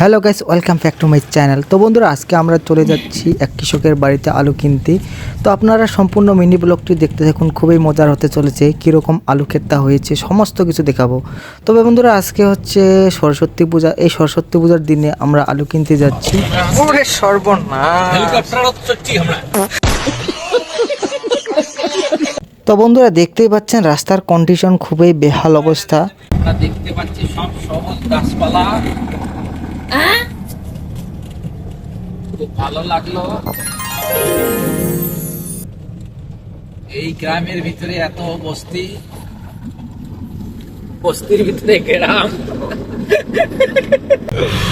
Hello guys welcome back to my channel তো বন্ধুরা আজকে আমরা চলে যাচ্ছি এক কৃষকের বাড়িতে আলু কিনতে। তো আপনারা সম্পূর্ণ মিনি ব্লগটি দেখতে থাকুন খুবই মজার হতে চলেছে কীরকম আলু ক্ষেতটা হয়েছে সমস্ত কিছু দেখাবো। তবে বন্ধুরা আজকে হচ্ছে সরস্বতী পূজা। এই সরস্বতী পূজার দিনে আমরা আলু কিনতে যাচ্ছি। তো বন্ধুরা দেখতেই পাচ্ছেন রাস্তার কন্ডিশন খুবই বেহাল অবস্থা। দেখতে পাচ্ছি সব সবুজ গাছপালা। ভালো লাগল। এই গ্রামের ভিতরে এত বস্তি। বস্তির ভিতরে গ্রাম।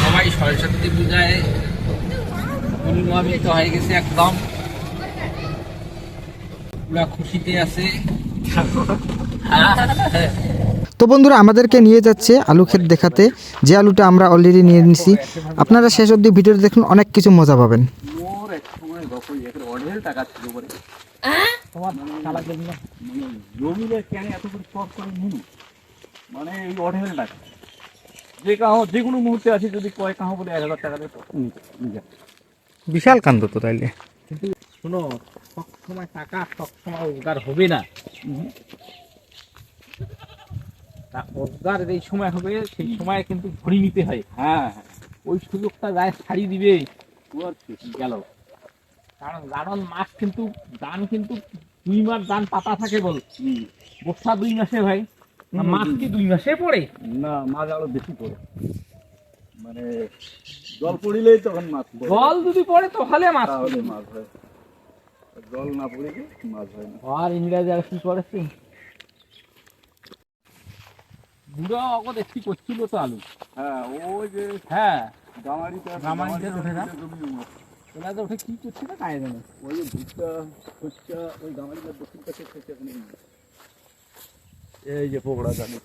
সবাই সরস্বতী পূজায় উন্মামিত হয়ে গেছে একদম। খুশিতে আছে। তো বন্ধুরা আমাদেরকে নিয়ে যাচ্ছে আলু ক্ষেত দেখাতে। যে আলুটা আমরা অলরেডি নিয়ে নিছি। আপনারা শেষ অবধি ভিডিওটা দেখুন অনেক কিছু মজা পাবেন। মানে এই অঢেল টাকা যে কাহ যে কোনো মুহূর্তে আছে যদি কয় কাহ বলে এক হাজার টাকা বিশাল কান্দ তো তাইলে। শোনো সব সময় টাকা সব সময় রোজগার হবে না। তা রোজগার এই সময় হবে সেই সময় কিন্তু ধরে নিতে হয়। হ্যাঁ ওই সুযোগটা যায় ছাড়ি দিবে। গেল। কারণ জানন মাছ কিন্তু দান কিন্তু দুই মাস দান পাতা থাকে বল। বর্ষা দুই মাসে ভাই। মাছ কি দুই মাসে পড়ে? না মাছ আরও বেশি পড়ে। মানে জল পড়িলেই তখন মাছ জল যদি পড়ে তো হলে মাছ তাহলে মাছ হয়। জল না পড়িলে মাছ হয় না। আর ইংরেজি আর কি করেছে? বুড়ো অগো করছিল তো আলু? হ্যাঁ ওই যে হ্যাঁ। গামারিটা গামারিটা না? ওরা তো ওঠে কি করছে না কায়ে জানে। ওই যে ভুট্টা ওই গামারিটার দক্ষিণ পাশে এই যে পোকড়া জানি।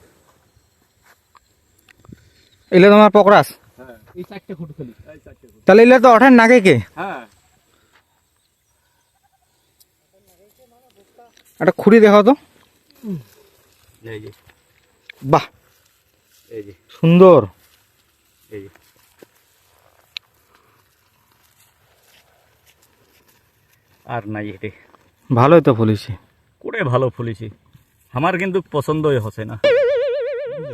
এলে তোমার পকড়াস? হ্যাঁ। এই চারটে ফুট খালি। এই চারটে ফুট। তাহলে এলে তো ওঠেন নাকে কে? হ্যাঁ। একটা খুঁড়ি দেখাও তো। এই যে বাহ। এই যে। সুন্দর। এই আর নাই এটে। ভালোই তো ফলিছে। করে ভালো ফুলেছি। আমার কিন্তু পছন্দই হচ্ছে না।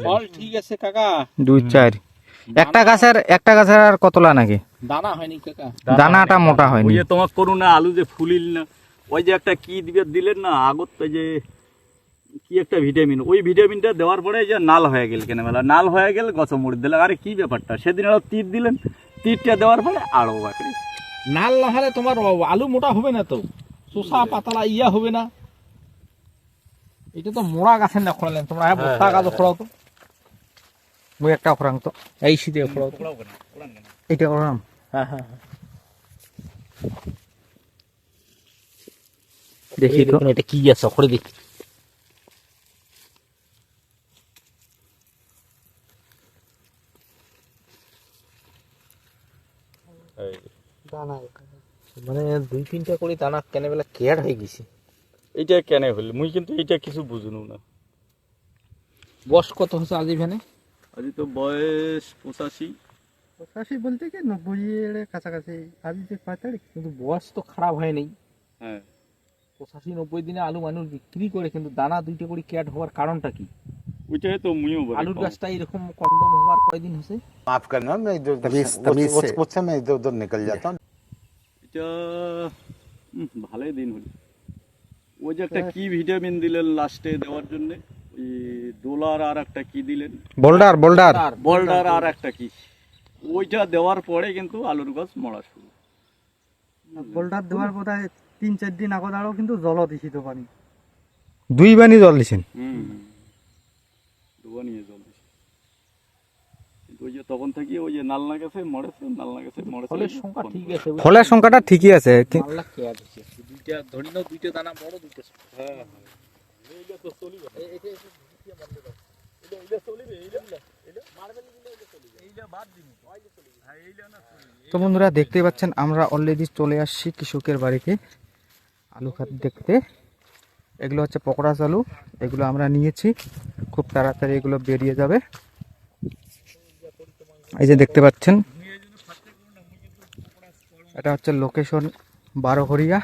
ফল ঠিক আছে কাকা। দুই চার। একটা গাছের একটা গাছের আর কতলা নাকি? দানা হয়নি কাকা। দানাটা মোটা ওই হয়নি যে তোমার করুন না আলু যে ফুলিল না ওই যে একটা কি দিবে দিলেন না আগত যে কি একটা ভিটামিন ওই ভিটামিনটা দেওয়ার পরে যে নাল হয়ে গেল কেন বেলা? নাল হয়ে গেল গছ মুড়ি দিলে আরে কি ব্যাপারটা? সেদিন আরও তীর দিলেন। তীরটা দেওয়ার পরে আরও বাকরি নাল না হলে তোমার আলু মোটা হবে না তো? শোষা পাতলা ইয়া হবে না? এটা তো মোড়া গাছের না খোলালেন তোমরা। হ্যাঁ বস্তা গাছ খোলাও তো। মুই একটা খরাং তো। এই শীতে খোলাও তো। এইটা করাম হ্যাঁ হ্যাঁ হ্যাঁ। দেখি তো। এটা কি আছে? খড়ে দেখি। মানে দুই তিনটা করে দানা কেনে বেলা কেয়ার হয়ে গেছে। এইটা কেন হইল? মুই কিন্তু এইটা কিছু বুঝনু না। বয়স কত হচ্ছে আজি ভ্যানে আজি তো বয়স পঁচাশি। পঁচাশি বলতে কি? নব্বই এর কাছাকাছি। আজ যে পঁয়তাল্লিশ কিন্তু বয়স তো খারাপ হয় নাই। হ্যাঁ। পঁচাশি নব্বই দিনে আলু মানুষ বিক্রি করে কিন্তু দানা দুইটা করে কেয়ার হওয়ার কারণটা কি? ওইটাই তো মুইও বলি আলুর গাছটা এরকম কন্ডম হওয়ার কয়দিন হয়েছে माफ करना मैं इधर उधर तमीज़- वो- तमीज़ वो- से। उससे मैं इधर उधर निकल जाता हूँ এটা উম, ভালোই দিন হলো ওই যে একটা কি ভিটামিন দিলেন লাস্টে দেওয়ার জন্য ওই ডোলার আর একটা কি দিলেন বোল্ডার বোল্ডার বল্ডার আর একটা কি ওইটা দেওয়ার পরে কিন্তু আলুর গাছ মরা শুরু বোল্ডার দেওয়ার বোধ হয় তিন চার দিন আগত আরও কিন্তু জল দিছি তো পানি দুই বানি জল দিছেন হুম তখন থেকে ওই যে নালনা গেছে মরেছে নালনা গেছে মরেছে ফলের সংখ্যা ঠিক আছে ফলের সংখ্যাটা ঠিকই আছে কি- হচ্ছে দুইটা ধরি নাও দুইটা দানা বড় দুইটা ছোট। তো বন্ধুরা দেখতে পাচ্ছেন আমরা অলরেডি চলে আসছি কৃষকের বাড়িতে। আলু খাত দেখতে। এগুলো হচ্ছে পকোড়া আলু এগুলো আমরা নিয়েছি। খুব তাড়াতাড়ি এগুলো বেরিয়ে যাবে। এই যে দেখতে পাচ্ছেন, এটা হচ্ছে লোকেশন বারোঘরিয়া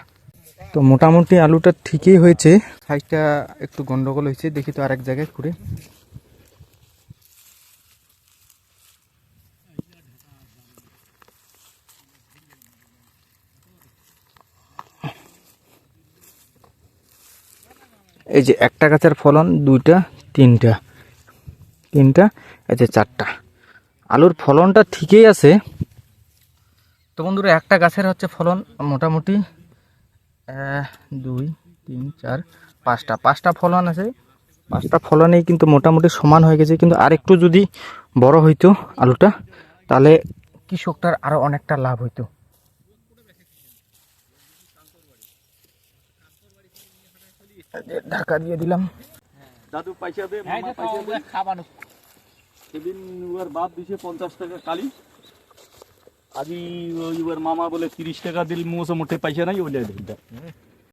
তো মোটামুটি আলুটা ঠিকই হয়েছে, সাইজটা একটু গন্ডগোল হয়েছে, দেখি তো আরেক জায়গায় ঘুরে। এই যে একটা গাছের ফলন দুইটা, তিনটা তিনটা, এই যে চারটা। আলুর ফলনটা ঠিকই আছে। তো বন্ধুরা একটা গাছের হচ্ছে ফলন মোটামুটি দুই তিন চার পাঁচটা। পাঁচটা ফলন আছে। পাঁচটা ফলনেই কিন্তু মোটামুটি সমান হয়ে গেছে। কিন্তু আরেকটু যদি বড় হইতো আলুটা তাহলে কৃষকটার আরও অনেকটা লাভ হইতো। ঢাকা দিয়ে দিলাম। দাদু হ্যাঁ খাবানো সেদিন ওর বাপ দিছে পঞ্চাশ টাকা কালি। আজি ওই মামা বলে তিরিশ টাকা দিল মোসে মোটে পাইছে নাই ওই